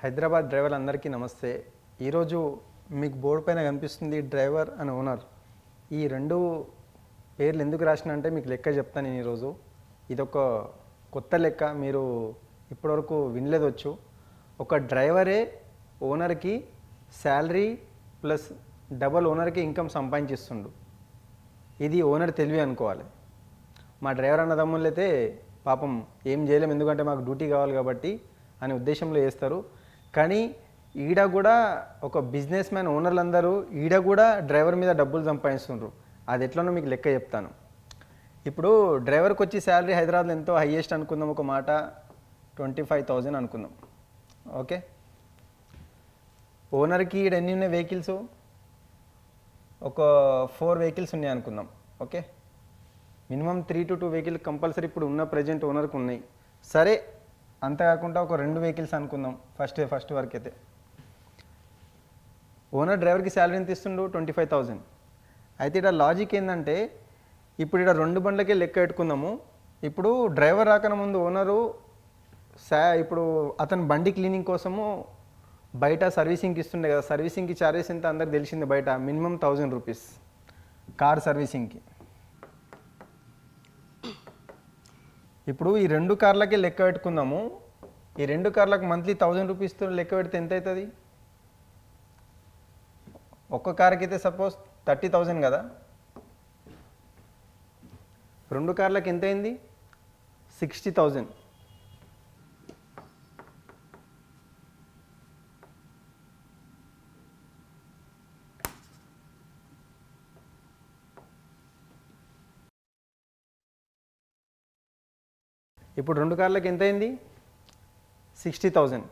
Hyderabad driver అందరికీ నమస్తే. ఈరోజు మీకు బోర్డు పైన కనిపిస్తుంది డ్రైవర్ అండ్ ఓనర్. ఈ రెండు పేర్లు ఎందుకు రాసిన అంటే మీకు లెక్క చెప్తాను నేను ఈరోజు. ఇదొక కొత్త లెక్క మీరు ఇప్పటివరకు వినలేదొచ్చు ఒక డ్రైవరే ఓనర్కి శాలరీ ప్లస్ డబల్ ఓనర్కి ఇన్కమ్ సంపాదించిస్తుండు. ఇది ఓనర్ తెలివి అనుకోవాలి. మా డ్రైవర్ అన్నదమ్ములు అయితే పాపం ఏం చేయలేం ఎందుకంటే మాకు డ్యూటీ కావాలి కాబట్టి అనే ఉద్దేశంలో చేస్తారు. కానీ ఈడ కూడా ఒక బిజినెస్ మ్యాన్ ఓనర్లందరూ ఈడ కూడా డ్రైవర్ మీద డబ్బులు సంపాదిస్తుండ్రు. అది ఎట్లనో మీకు లెక్క చెప్తాను. ఇప్పుడు డ్రైవర్కి వచ్చి శాలరీ హైదరాబాద్లో ఎంతో హైయెస్ట్ అనుకుందాం ఒక మాట ట్వంటీ ఫైవ్ థౌజండ్ అనుకుందాం. ఓకే? ఓనర్కి ఈడ ఎన్ని ఉన్నాయి వెహికల్స్ ఒక ఫోర్ వెహికల్స్ ఉన్నాయి అనుకుందాం. Okay? Minimum three two two vehicle compulsory ఇప్పుడు ఉన్న ప్రజెంట్ ఓనర్కి ఉన్నాయి. సరే అంతే కాకుండా ఒక రెండు వెహికల్స్ అనుకుందాం ఫస్ట్ ఫస్ట్ వరకు అయితే. ఓనర్ డ్రైవర్కి శాలరీ ఎంత ఇస్తుండు? ట్వంటీ ఫైవ్ థౌజండ్ అయితే ఇక్కడ లాజిక్ ఏంటంటే ఇప్పుడు ఇక్కడ రెండు బండ్లకే లెక్క పెట్టుకుందాము. ఇప్పుడు డ్రైవర్ రాకన ముందు ఓనరు సా ఇప్పుడు అతను బండి క్లీనింగ్ కోసము బయట సర్వీసింగ్కి ఇస్తుండే కదా సర్వీసింగ్కి చార్జెస్ ఎంత? అందరికి తెలిసింది బయట మినిమం థౌజండ్ రూపీస్ కార్ సర్వీసింగ్కి ఇప్పుడు ఈ రెండు కార్లకి లెక్క పెట్టుకుందాము. ఈ రెండు కార్లకు మంత్లీ థౌజండ్ రూపీస్తో లెక్క పెడితే ఎంత అవుతుంది ఒక్క కార్కి అయితే సపోజ్ థర్టీ థౌజండ్ కదా. రెండు కార్లకు ఎంత అయింది సిక్స్టీ థౌజండ్. ఇప్పుడు రెండు కార్లకు ఎంత అయింది? సిక్స్టీ థౌజండ్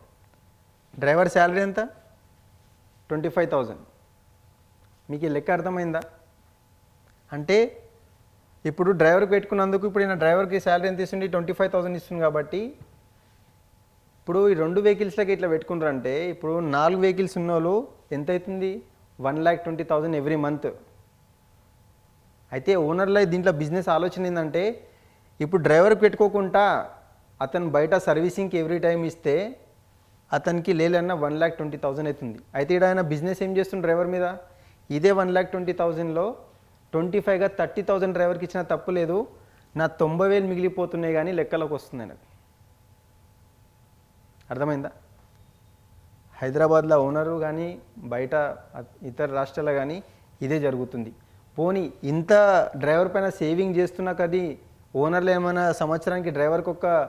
డ్రైవర్ శాలరీ ఎంత? ట్వంటీ ఫైవ్ థౌజండ్ మీకు ఈ లెక్క అర్థమైందా? అంటే ఇప్పుడు డ్రైవర్కి పెట్టుకున్నందుకు ఇప్పుడు ఈయన డ్రైవర్కి శాలరీ ఎంత ఇస్తుంది ట్వంటీ ఫైవ్ థౌసండ్ ఇస్తుంది కాబట్టి ఇప్పుడు ఈ రెండు వెహికల్స్లకి ఇట్లా పెట్టుకున్నారంటే ఇప్పుడు నాలుగు వెహికల్స్ ఉన్న వాళ్ళు ఎంత అవుతుంది? One lakh twenty thousand every month. అయితే ఓనర్లో దీంట్లో బిజినెస్ ఆలోచన ఏంటంటే ఇప్పుడు డ్రైవర్కి పెట్టుకోకుండా అతను బయట సర్వీసింగ్కి ఎవ్రీ టైం ఇస్తే అతనికి లేలన్నా వన్ ల్యాక్ ట్వంటీ థౌజండ్ అవుతుంది. అయితే ఇక్కడ ఆయన బిజినెస్ ఏం చేస్తుంది డ్రైవర్ మీద? ఇదే వన్ ల్యాక్ ట్వంటీ థౌజండ్లో ట్వంటీ ఫైవ్గా థర్టీ థౌసండ్ డ్రైవర్కి ఇచ్చిన తప్పు లేదు. నా తొంభై వేలు మిగిలిపోతున్నాయి కానీ లెక్కలోకి వస్తుంది నాకు అర్థమైందా? హైదరాబాద్లో ఓనరు కానీ బయట ఇతర రాష్ట్రాల్లో కానీ ఇదే జరుగుతుంది. పోనీ ఇంత డ్రైవర్ పైన సేవింగ్ చేస్తున్నాక అది ఓనర్లు ఏమైనా సంవత్సరానికి డ్రైవర్కి ఒక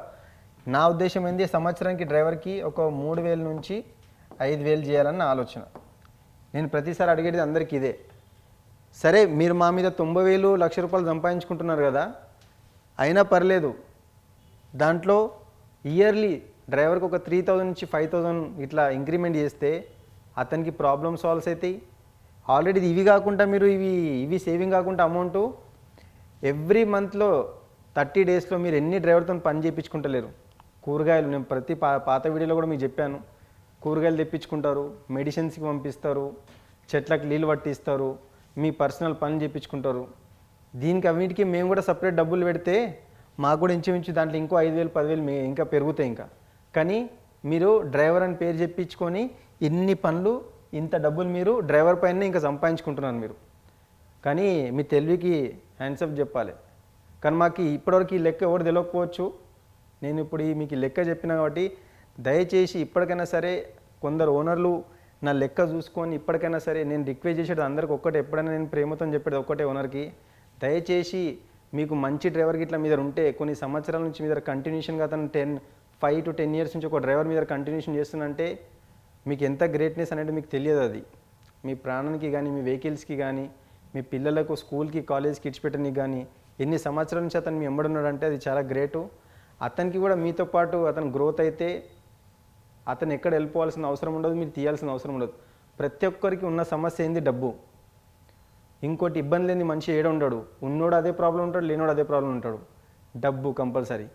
నా ఉద్దేశం ఏంది? సంవత్సరానికి డ్రైవర్కి ఒక మూడు వేల నుంచి ఐదు వేలు చేయాలన్న ఆలోచన. నేను ప్రతిసారి అడిగేది అందరికీ ఇదే. సరే మీరు మా మీద తొంభై వేలు లక్ష రూపాయలు సంపాదించుకుంటున్నారు కదా? అయినా పర్లేదు. దాంట్లో ఇయర్లీ డ్రైవర్కి ఒక త్రీ థౌజండ్ నుంచి ఫైవ్ థౌజండ్ ఇట్లా ఇంక్రిమెంట్ చేస్తే అతనికి ప్రాబ్లమ్ సాల్వ్స్ అవుతాయి. ఆల్రెడీ ఇవి కాకుండా మీరు ఇవి ఇవి సేవింగ్ కాకుండా అమౌంట్ ఎవ్రీ మంత్లో థర్టీ డేస్లో మీరు ఎన్ని డ్రైవర్తో పని చేయించుకుంటలేరు. కూరగాయలు నేను ప్రతి పా పాత వీడియోలో కూడా మీకు చెప్పాను. కూరగాయలు తెప్పించుకుంటారు మెడిసిన్స్కి పంపిస్తారు చెట్లకు నీళ్ళు పట్టిస్తారు మీ పర్సనల్ పనులు చేయించుకుంటారు. దీనికి అన్నిటికీ మేము కూడా సపరేట్ డబ్బులు పెడితే మాకు కూడా ఇంచుమించు దాంట్లో ఇంకో ఐదు వేలు పదివేలు మీ ఇంకా పెరుగుతాయి ఇంకా. కానీ మీరు డ్రైవర్ అని పేరు చెప్పించుకొని ఇన్ని పనులు ఇంత డబ్బులు మీరు డ్రైవర్ పైన ఇంకా సంపాదించుకుంటున్నారు మీరు. కానీ మీ తెలివికి హ్యాండ్సప్ చెప్పాలి. కానీ మాకు ఇప్పటివరకు ఈ లెక్క ఎవరు తెలియకపోవచ్చు నేను ఇప్పుడు ఈ మీకు ఈ లెక్క చెప్పిన కాబట్టి దయచేసి ఇప్పటికైనా సరే కొందరు ఓనర్లు నా లెక్క చూసుకొని ఇప్పటికైనా సరే నేను రిక్వెస్ట్ చేసేది అందరికి ఒక్కటే. ఎప్పుడైనా నేను ప్రేమతో చెప్పేది ఒక్కటే ఓనర్కి. దయచేసి మీకు మంచి డ్రైవర్కి ఇట్లా మీద ఉంటే కొన్ని సంవత్సరాల నుంచి మీద కంటిన్యూషన్గా అతను ten five two ten years నుంచి ఒక డ్రైవర్ మీద కంటిన్యూషన్ చేస్తుందంటే మీకు ఎంత గ్రేట్నెస్ అనేది మీకు తెలియదు అది. మీ ప్రాణానికి కానీ మీ వెహికల్స్కి కానీ మీ పిల్లలకు స్కూల్కి కాలేజ్కి ఇచ్చిపెట్టడానికి కానీ ఎన్ని సంవత్సరాల నుంచి అతను మీ ఎంబడున్నాడంటే అది చాలా గ్రేటు. అతనికి కూడా మీతో పాటు అతను గ్రోత్ అయితే అతను ఎక్కడ వెళ్ళిపోవాల్సిన అవసరం ఉండదు మీరు తీయాల్సిన అవసరం ఉండదు. ప్రతి ఒక్కరికి ఉన్న సమస్య ఏంది? డబ్బు. ఇంకోటి ఇబ్బంది లేని మనిషి ఏడ ఉండడు. ఉన్నోడు అదే ప్రాబ్లం ఉంటాడు లేనోడు అదే ప్రాబ్లం ఉంటాడు. డబ్బు కంపల్సరీ.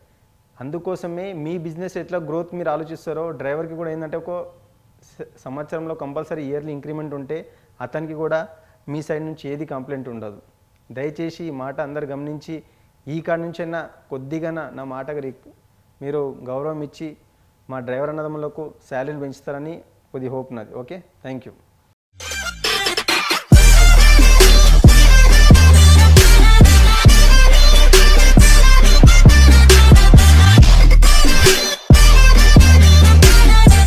అందుకోసమే మీ బిజినెస్ ఎట్లా గ్రోత్ మీరు ఆలోచిస్తారో డ్రైవర్కి కూడా ఏంటంటే ఒక సంవత్సరంలో కంపల్సరీ ఇయర్లీ ఇంక్రిమెంట్ ఉంటే అతనికి కూడా మీ సైడ్ నుంచి ఏది కంప్లైంట్ ఉండదు. దయచేసి ఈ మాట అందరు గమనించి ఈ కాడ నుంచైనా కొద్దిగా నా మాటకి మీరు గౌరవం ఇచ్చి మా డ్రైవర్ అన్నదమ్ములకు శాలరీలు పెంచుతారని కొద్ది హోప్ నాది. ఓకే? Thank you